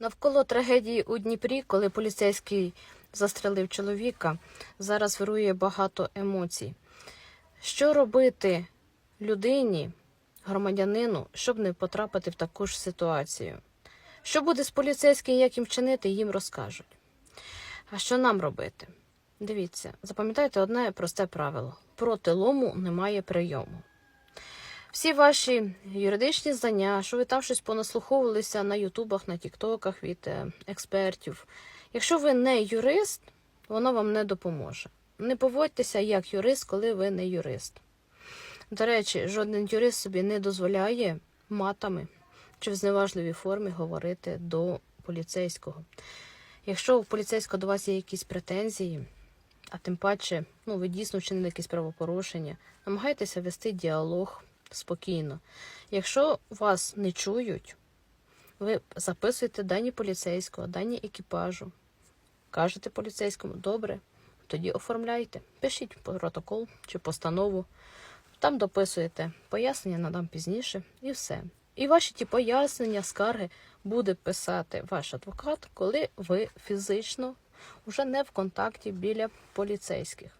Навколо трагедії у Дніпрі, коли поліцейський застрелив чоловіка, зараз вирує багато емоцій. Що робити людині, громадянину, щоб не потрапити в таку ж ситуацію? Що буде з поліцейським, як їм вчинити, їм розкажуть. А що нам робити? Дивіться, запам'ятайте одне просте правило: проти лому немає прийому. Всі ваші юридичні знання, що ви там щось понаслуховувалися на ютубах, на тіктоках від е, експертів. Якщо ви не юрист, воно вам не допоможе. Не поводьтеся як юрист, коли ви не юрист. До речі, жоден юрист собі не дозволяє матами чи в зневажливій формі говорити до поліцейського. Якщо у поліцейського до вас є якісь претензії, а тим паче, ну, ви дійсно вчинили якісь правопорушення, намагайтеся вести діалог спокійно. Якщо вас не чують, ви записуєте дані поліцейського, дані екіпажу, кажете поліцейському, добре, тоді оформляйте, пишіть протокол чи постанову, там дописуєте пояснення надам пізніше і все. І ваші ті пояснення, скарги буде писати ваш адвокат, коли ви фізично вже не в контакті біля поліцейських.